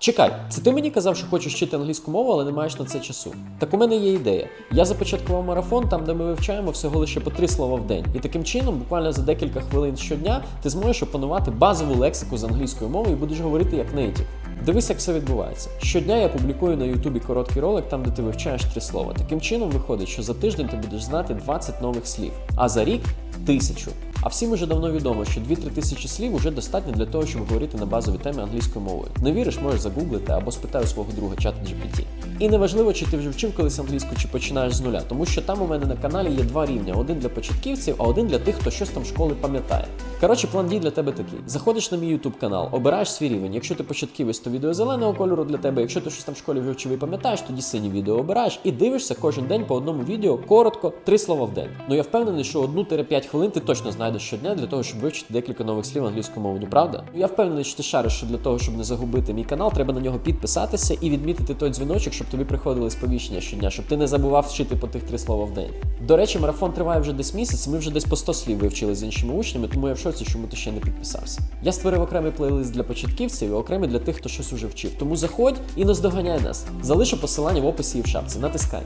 Чекай, це ти мені казав, що хочеш вчити англійську мову, але не маєш на це часу. Так у мене є ідея. Я започаткував марафон, там де ми вивчаємо всього лише по три слова в день. І таким чином, буквально за декілька хвилин щодня, ти зможеш опанувати базову лексику з англійської мови і будеш говорити як нейтів. Дивись, як все відбувається. Щодня я публікую на Ютубі короткий ролик, там де ти вивчаєш три слова. Таким чином виходить, що за тиждень ти будеш знати 20 нових слів, а за рік тисячу. А всім уже давно відомо, що 2-3 тисячі слів уже достатньо для того, щоб говорити на базові теми англійською мовою. Не віриш, можеш загуглити або спитай у свого друга чат GPT. І неважливо, чи ти вже вчив колись англійську, чи починаєш з нуля, тому що там у мене на каналі є два рівня: один для початківців, а один для тих, хто щось там в школи пам'ятає. Коротше, план дій для тебе такий: заходиш на мій YouTube канал, обираєш свій рівень. Якщо ти початківець, то відео зеленого кольору для тебе. Якщо ти щось там в школі вже вчив і пам'ятаєш, тоді сині відео обираєш і дивишся кожен день по одному відео коротко, три слова в день. Ну я впевнений, що одну-п'ять хвилин ти точно знайдеш щодня для того, щоб вивчити декілька нових слів англійською мовою. Ну правда? Я впевнений, що ти шариш, що для того, щоб не загубити мій канал, треба на нього підписатися і відмітити той дзвіночок, щоб тобі приходили сповіщення щодня, щоб ти не забував вчити по тих три слова в день. До речі, марафон триває вже десь місяць. Ми вже десь по 100 слів вивчили з іншими учнями, тому я в шоці, чому ти ще не підписався. Я створив окремий плейлист для початківців і окремий для тих, хто щось уже вчив. Тому заходь і наздоганяй нас. Залишу посилання в описі і в шапці. Натискай.